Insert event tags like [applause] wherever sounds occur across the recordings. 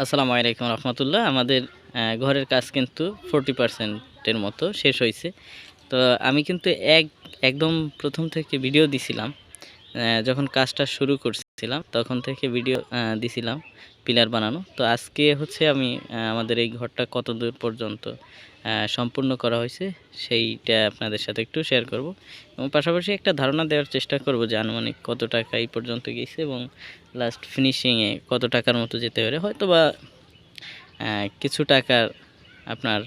আসসালামু আলাইকুম রহমতুল্লাহ। আমাদের ঘরের কাজ কিন্তু ফোরটি পার্সেন্টের মতো শেষ হয়েছে। তো আমি কিন্তু এক, একদম প্রথম থেকে ভিডিও দিছিলাম যখন কাজটা শুরু করছিলাম তখন থেকে ভিডিও দিছিলাম পিলার বানানো। তো আজকে হচ্ছে আমি আমাদের এই ঘরটা কত দূর পর্যন্ত সম্পূর্ণ করা হয়েছে সেইটা আপনাদের সাথে একটু শেয়ার করব। এবং পাশাপাশি একটা ধারণা দেওয়ার চেষ্টা করব যে আনুমানিক কত টাকা এই পর্যন্ত গেছে এবং লাস্ট ফিনিশিংয়ে কত টাকার মতো যেতে পারে। হয়তো বা কিছু টাকার আপনার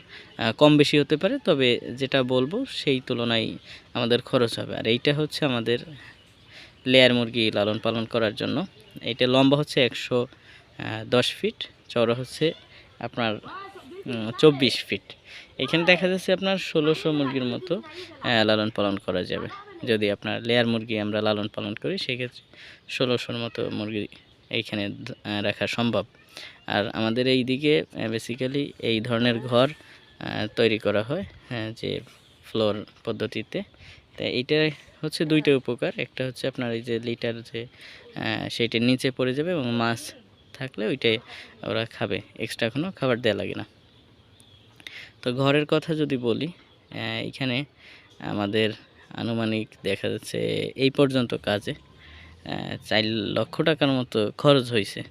কম বেশি হতে পারে, তবে যেটা বলব সেই তুলনায় আমাদের খরচ হবে। আর এইটা হচ্ছে আমাদের লেয়ার মুরগি লালন পালন করার জন্য। এইটা লম্বা হচ্ছে একশো দশ ফিট চওড়া হচ্ছে আপনার চব্বিশ ফিট। এখানে দেখা যাচ্ছে আপনার ষোলোশো মুরগির মতো লালন পালন করা যাবে। যদি আপনার লেয়ার মুরগি আমরা লালন পালন করি সেক্ষেত্রে ষোলোশোর মতো মুরগি এইখানে রাখা সম্ভব। আর আমাদের এই দিকে বেসিক্যালি এই ধরনের ঘর তৈরি করা হ্যাঁ, যে ফ্লোর পদ্ধতিতে। তা এইটা হচ্ছে দুইটা উপকার। একটা হচ্ছে আপনার এই যে লিটার যে সেইটার নিচে পড়ে যাবে এবং মাছ থাকলে ওইটাই ওরা খাবে। এক্সট্রা কোনো খাবার দেওয়া লাগে না। তো ঘরের কথা যদি বলি এখানে আমাদের আনুমানিক দেখা যাচ্ছে এই পর্যন্ত কাজে চার লক্ষ টাকার মতো খরচ হয়েছে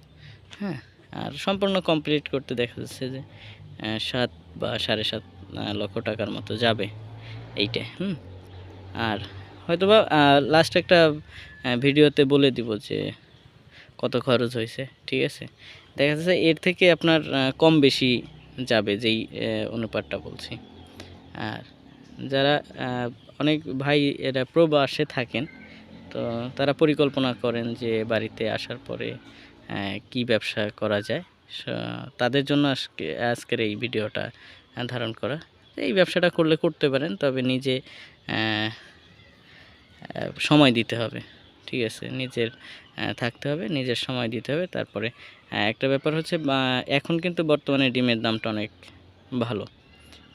হ্যাঁ আর সম্পূর্ণ কমপ্লিট করতে দেখা যাচ্ছে যে সাত বা সাড়ে সাত লক্ষ টাকার মতো যাবে এইটা। হুম? আর হয়তোবা লাস্ট একটা ভিডিওতে বলে দিব যে কত খরচ হয়েছে, ঠিক আছে? দেখা যাচ্ছে এর থেকে আপনার কম বেশি যাবে যেই অনুপাতটা বলছি। আর যারা অনেক ভাই এরা প্রবাসে থাকেন, তো তারা পরিকল্পনা করেন যে বাড়িতে আসার পরে কি ব্যবসা করা যায়। তাদের জন্য আজকে, আজকের এই ভিডিওটা ধারণ করা। এই ব্যবসাটা করলে করতে পারেন, তবে নিজে সময় দিতে হবে। ঠিক আছে, নিজের থাকতে হবে, নিজের সময় দিতে হবে। তারপরে একটা ব্যাপার হচ্ছে এখন কিন্তু বর্তমানে ডিমের দামটা অনেক ভালো।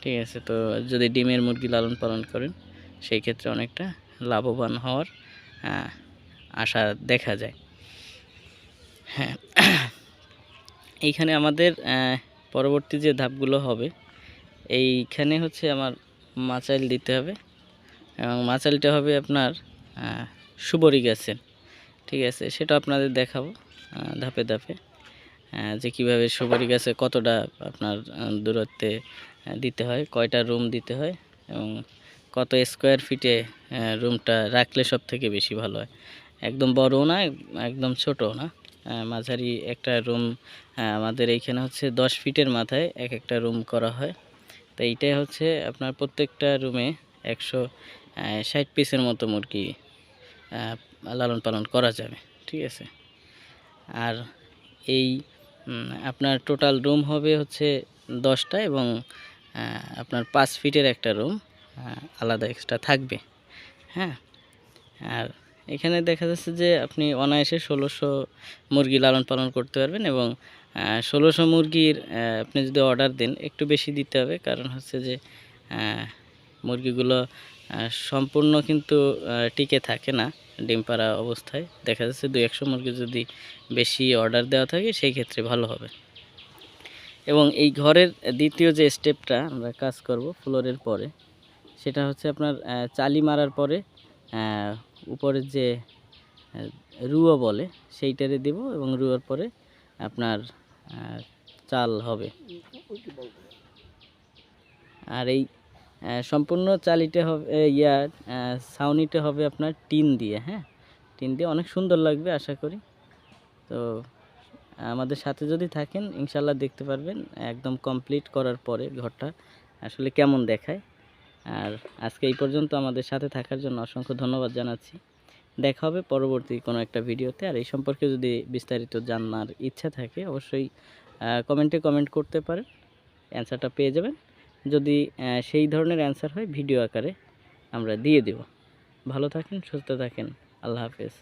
ঠিক আছে, তো যদি ডিমের মুরগি লালন পালন করেন, সেই ক্ষেত্রে অনেকটা লাভবান হওয়ার আশা দেখা যায়। হ্যাঁ [clears throat] এইখানে আমাদের পরবর্তী যে ধাপগুলো হবে, এইখানে হচ্ছে আমার মাচাইল দিতে হবে। এবং মাচাইলটা হবে আপনার সুবরি গাছের। ঠিক আছে, সেটা আপনাদের দেখাবো ধাপে ধাপে যে কীভাবে সুপারি গাছে কতটা আপনার দূরত্বে দিতে হয়, কয়টা রুম দিতে হয় এবং কত স্কোয়ার ফিটে রুমটা রাখলে সব থেকে বেশি ভালো হয়। একদম বড়ও না, একদম ছোটও না মাঝারি একটা রুম আমাদের এইখানে হচ্ছে দশ ফিটের মাথায় এক একটা রুম করা হয়। তো এইটাই হচ্ছে আপনার প্রত্যেকটা রুমে একশো ষাট পিসের মতো মুরগি লালন পালন করা যাবে, ঠিক আছে? আর এই আপনার টোটাল রুম হবে হচ্ছে দশটা এবং আপনার পাঁচ ফিটের একটা রুম আলাদা এক্সট্রা থাকবে হ্যাঁ? আর এখানে দেখা যাচ্ছে যে আপনি অনায়াসে ষোলোশো মুরগি লালন পালন করতে পারবেন এবং ষোলোশো মুরগির আপনি যদি অর্ডার দেন, একটু বেশি দিতে হবে, কারণ হচ্ছে যে মুরগিগুলো সম্পূর্ণ কিন্তু টিকে থাকে না ডিম পাড়া অবস্থায়। দেখা যাচ্ছে দুই একশো মুরগি যদি বেশি অর্ডার দেওয়া থাকে, সেই ক্ষেত্রে ভালো হবে। এবং এই ঘরের দ্বিতীয় যে স্টেপটা আমরা কাজ করব ফ্লোরের পরে, সেটা হচ্ছে আপনার চালি মারার পরে উপরের যে রুয়ো বলে, সেইটারে দেব এবং রুয়োর পরে আপনার চাল হবে। আর এই সম্পূর্ণ চালিটা হবে ইয়ার ইয়া ছাউনিটা হবে আপনার টিন দিয়ে হ্যাঁ? টিন দিয়ে অনেক সুন্দর লাগবে, আশা করি। তো, আমাদের সাথে যদি থাকেন ইনশাল্লাহ দেখতে পারবেন, একদম কমপ্লিট করার পরে ঘরটা আসলে কেমন দেখায়। আর আজকে এই পর্যন্ত আমাদের সাথে থাকার জন্য অসংখ্য ধন্যবাদ জানাচ্ছি। দেখা হবে পরবর্তী কোনো একটা ভিডিওতে। আর এই সম্পর্কে যদি বিস্তারিত জানার ইচ্ছা থাকে, অবশ্যই কমেন্টে কমেন্ট করতে পারেন। অ্যান্সারটা পেয়ে যাবেন। যদি সেই ধরনের অ্যান্সার হয় ভিডিও আকারে আমরা দিয়ে দেব। ভালো থাকেন, সুস্থ থাকেন। আল্লাহ হাফেজ।